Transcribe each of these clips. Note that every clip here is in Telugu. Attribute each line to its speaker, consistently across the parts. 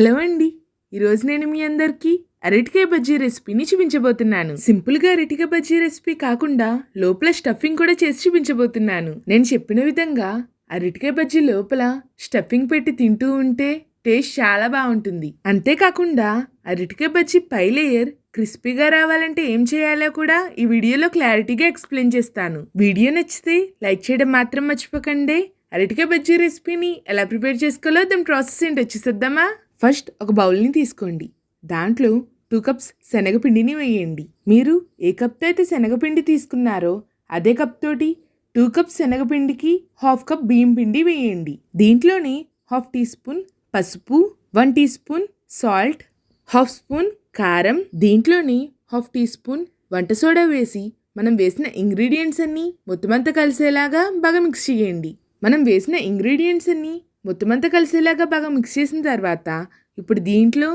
Speaker 1: హలో అండి. ఈరోజు నేను మీ అందరికీ అరటికాయ బజ్జీ రెసిపీని చూపించబోతున్నాను. సింపుల్గా అరటికాయ బజ్జీ రెసిపీ కాకుండా లోపల స్టఫింగ్ కూడా చేసి చూపించబోతున్నాను. నేను చెప్పిన విధంగా అరటికాయ బజ్జీ లోపల స్టఫింగ్ పెట్టి తింటూ ఉంటే టేస్ట్ చాలా బాగుంటుంది. అంతేకాకుండా అరటికాయ బజ్జీ పై లేయర్ క్రిస్పీగా రావాలంటే ఏం చేయాలో కూడా ఈ వీడియోలో క్లారిటీగా ఎక్స్ప్లెయిన్ చేస్తాను. వీడియో నచ్చితే లైక్ చేయడం మాత్రం మర్చిపోకండి. అరటికాయ బజ్జీ రెసిపీని ఎలా ప్రిపేర్ చేసుకోవాలో దాని ప్రాసెస్ ఏంటి వచ్చేసేద్దామా ఫస్ట్ ఒక బౌల్ని తీసుకోండి. దాంట్లో టూ కప్స్ శనగపిండిని వేయండి. మీరు ఏ కప్తో అయితే శనగపిండి తీసుకున్నారో అదే కప్ తోటి టూ కప్స్ శనగపిండికి హాఫ్ కప్ బియ్యం పిండి వేయండి. దీంట్లోని హాఫ్ టీ స్పూన్ పసుపు one teaspoon salt half spoon కారం దీంట్లోని హాఫ్ టీ స్పూన్ వంట సోడా వేసి మనం వేసిన ఇంగ్రీడియంట్స్ అన్నీ మొత్తమంతా కలిసేలాగా బాగా మిక్స్ చేయండి. మనం వేసిన ఇంగ్రీడియంట్స్ అన్నీ మొత్తం అంతా కలిసేలాగా బాగా మిక్స్ చేసిన తర్వాత ఇప్పుడు దీంట్లో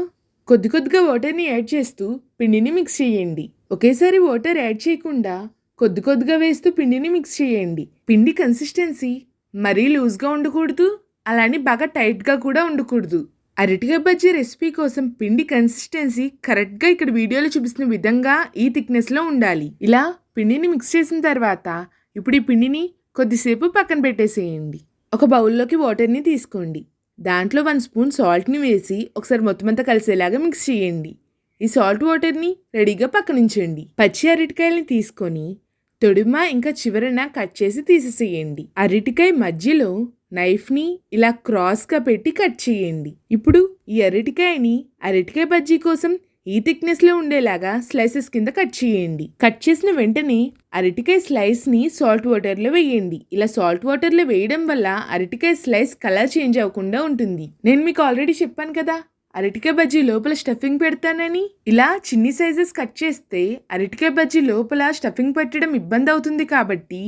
Speaker 1: కొద్ది కొద్దిగా వాటర్ని యాడ్ చేస్తూ పిండిని మిక్స్ చేయండి. ఒకేసారి వాటర్ యాడ్ చేయకుండా కొద్ది కొద్దిగా వేస్తూ పిండిని మిక్స్ చేయండి. పిండి కన్సిస్టెన్సీ మరీ లూజ్గా ఉండకూడదు అలానే బాగా టైట్గా కూడా ఉండకూడదు. అరటికాయ బజ్జీ రెసిపీ కోసం పిండి కన్సిస్టెన్సీ కరెక్ట్గా ఇక్కడ వీడియోలో చూపిస్తున్న విధంగా ఈ థిక్నెస్లో ఉండాలి. ఇలా పిండిని మిక్స్ చేసిన తర్వాత ఇప్పుడు ఈ పిండిని కొద్దిసేపు పక్కన పెట్టేసేయండి. ఒక బౌల్లోకి వాటర్ని తీసుకోండి. దాంట్లో వన్ స్పూన్ సాల్ట్ని వేసి ఒకసారి మొత్తం అంతా కలిసేలాగా మిక్స్ చేయండి. ఈ సాల్ట్ వాటర్ని రెడీగా పక్కనుంచండి. పచ్చి అరటికాయలని తీసుకొని తొడుమ ఇంకా చివరన కట్ చేసి తీసేసేయండి. అరటికాయ మధ్యలో నైఫ్ని ఇలా క్రాస్గా పెట్టి కట్ చేయండి. ఇప్పుడు ఈ అరటికాయని అరటికాయ బజ్జీ కోసం ఈ థిక్నెస్లో ఉండేలాగా స్లైసెస్ కింద కట్ చేయండి. కట్ చేసిన వెంటనే అరటికాయ స్లైస్ని సాల్ట్ వాటర్లో వేయండి. ఇలా సాల్ట్ వాటర్లో వేయడం వల్ల అరటికాయ స్లైస్ కలర్ చేంజ్ అవ్వకుండా ఉంటుంది. నేను మీకు ఆల్రెడీ చెప్పాను కదా అరటికాయ బజ్జీ లోపల స్టఫింగ్ పెడతానని? ఇలా చిన్ని సైజెస్ కట్ చేస్తే అరటికాయ బజ్జీ లోపల స్టఫింగ్ పెట్టడం ఇబ్బంది అవుతుంది కాబట్టి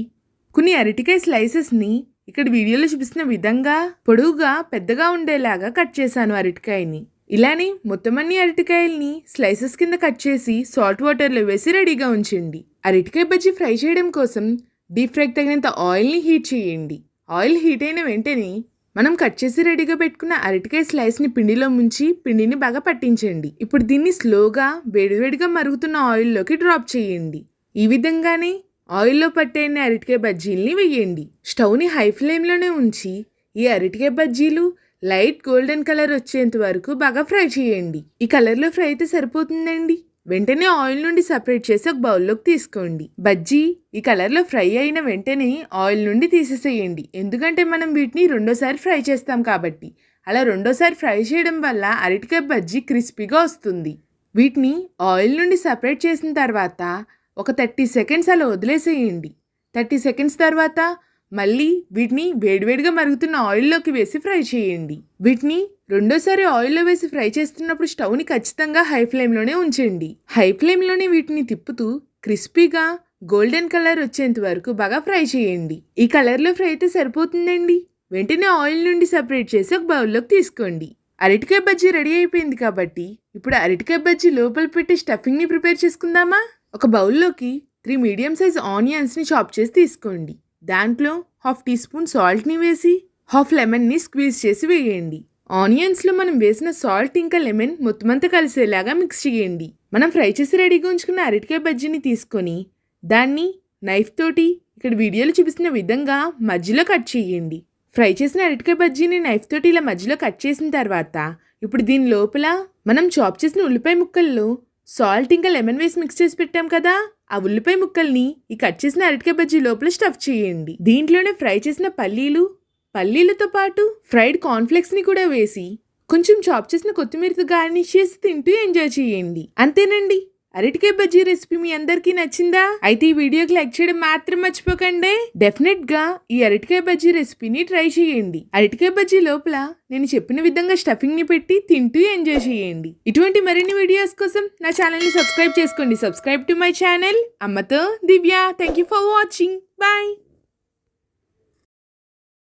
Speaker 1: కొన్ని అరటికాయ స్లైసెస్ని ఇక్కడ వీడియోలో చూపిస్తున్న విధంగా పొడవుగా పెద్దగా ఉండేలాగా కట్ చేశాను అరటికాయని. ఇలానే మొత్తం అన్ని అరటికాయల్ని స్లైసెస్ కింద కట్ చేసి సాల్ట్ వాటర్లో వేసి రెడీగా ఉంచండి. అరటికాయ బజ్జీ ఫ్రై చేయడం కోసం డీప్ ఫ్రైకి తగినంత ఆయిల్ని హీట్ చేయండి. ఆయిల్ హీట్ అయిన వెంటనే మనం కట్ చేసి రెడీగా పెట్టుకున్న అరటికాయ స్లైస్ని పిండిలో ముంచి పిండిని బాగా పట్టించండి. ఇప్పుడు దీన్ని స్లోగా వేడివేడిగా మరుగుతున్న ఆయిల్లోకి డ్రాప్ చేయండి. ఈ విధంగానే ఆయిల్లో పట్టేయని అరటికాయ బజ్జీల్ని వేయండి. స్టవ్ని హై ఫ్లేమ్లోనే ఉంచి ఈ అరటికాయ బజ్జీలు లైట్ గోల్డెన్ కలర్ వచ్చేంత వరకు బాగా ఫ్రై చేయండి. ఈ కలర్లో ఫ్రై అయితే సరిపోతుందండి. వెంటనే ఆయిల్ నుండి సపరేట్ చేసి ఒక బౌల్లోకి తీసుకోండి. బజ్జీ ఈ కలర్లో ఫ్రై అయిన వెంటనే ఆయిల్ నుండి తీసేసేయండి. ఎందుకంటే మనం వీటిని రెండోసారి ఫ్రై చేస్తాం కాబట్టి. అలా రెండోసారి ఫ్రై చేయడం వల్ల అరటికాయ బజ్జీ క్రిస్పీగా వస్తుంది. వీటిని ఆయిల్ నుండి సపరేట్ చేసిన తర్వాత ఒక థర్టీ సెకండ్స్ అలా వదిలేసేయండి. థర్టీ సెకండ్స్ తర్వాత మళ్ళీ వీటిని వేడివేడిగా మరుగుతున్న ఆయిల్లోకి వేసి ఫ్రై చేయండి. వీటిని రెండోసారి ఆయిల్లో వేసి ఫ్రై చేస్తున్నప్పుడు స్టవ్ని ఖచ్చితంగా హై ఫ్లేమ్లోనే ఉంచండి. హై ఫ్లేమ్లోనే వీటిని తిప్పుతూ క్రిస్పీగా గోల్డెన్ కలర్ వచ్చేంత వరకు బాగా ఫ్రై చేయండి. ఈ కలర్లో ఫ్రై అయితే సరిపోతుందండి. వెంటనే ఆయిల్ నుండి సపరేట్ చేసి ఒక బౌల్లోకి తీసుకోండి. అరటికాయ బజ్జీ రెడీ అయిపోయింది కాబట్టి ఇప్పుడు అరటికాయ బజ్జీ లోపల పెట్టి స్టఫింగ్ని ప్రిపేర్ చేసుకుందామా? ఒక బౌల్లోకి త్రీ మీడియం సైజ్ ఆనియన్స్ని చాప్ చేసి తీసుకోండి. దాంట్లో హాఫ్ టీ స్పూన్ సాల్ట్ని వేసి హాఫ్ లెమన్ని స్క్వీజ్ చేసి వేయండి. ఆనియన్స్లో మనం వేసిన సాల్ట్ ఇంకా లెమన్ మొత్తం అంతా కలిసేలాగా మిక్స్ చేయండి. మనం ఫ్రై చేసి రెడీగా ఉంచుకున్న అరటికాయ బజ్జీని తీసుకొని దాన్ని నైఫ్ తోటి ఇక్కడ వీడియోలో చూపిస్తున్న విధంగా మధ్యలో కట్ చేయండి. ఫ్రై చేసిన అరటికాయ బజ్జీని నైఫ్ తోటి ఇలా మధ్యలో కట్ చేసిన తర్వాత ఇప్పుడు దీని లోపల మనం చాప్ చేసిన ఉల్లిపాయ ముక్కల్లో సాల్ట్ ఇంకా లెమన్ వేసి మిక్స్ చేసి పెట్టాం కదా. ఆ ఉల్లిపాయ ముక్కల్ని ఈ కట్ చేసిన అరటికాయ బజ్జీ లోపల స్టఫ్ చేయండి. దీంట్లోనే ఫ్రై చేసిన పల్లీలు పల్లీలతో పాటు ఫ్రైడ్ కార్న్ఫ్లెక్స్ని కూడా వేసి కొంచెం చాప్ చేసిన కొత్తిమీరతో గార్నిష్ చేసి తింటూ ఎంజాయ్ చేయండి. అంతేనండి? అరటికాయ బజ్జీ రెసిపీ మీ అందరికీ నచ్చిందా? అయితే ఈ వీడియోకి లైక్ చేయడం మాత్రం మర్చిపోకండి. డెఫినెట్గా ఈ అరటికాయ బజ్జీ రెసిపీని ట్రై చేయండి. అరటికాయ బజ్జీ లోపల నేను చెప్పిన విధంగా స్టఫింగ్ని పెట్టి తింటూ ఎంజాయ్ చేయండి. ఇటువంటి మరిన్ని వీడియోస్ కోసం నా ఛానల్ని సబ్స్క్రైబ్ చేసుకోండి. సబ్స్క్రైబ్ టు మై ఛానల్ అమ్మతో Divya. Thank you for watching bye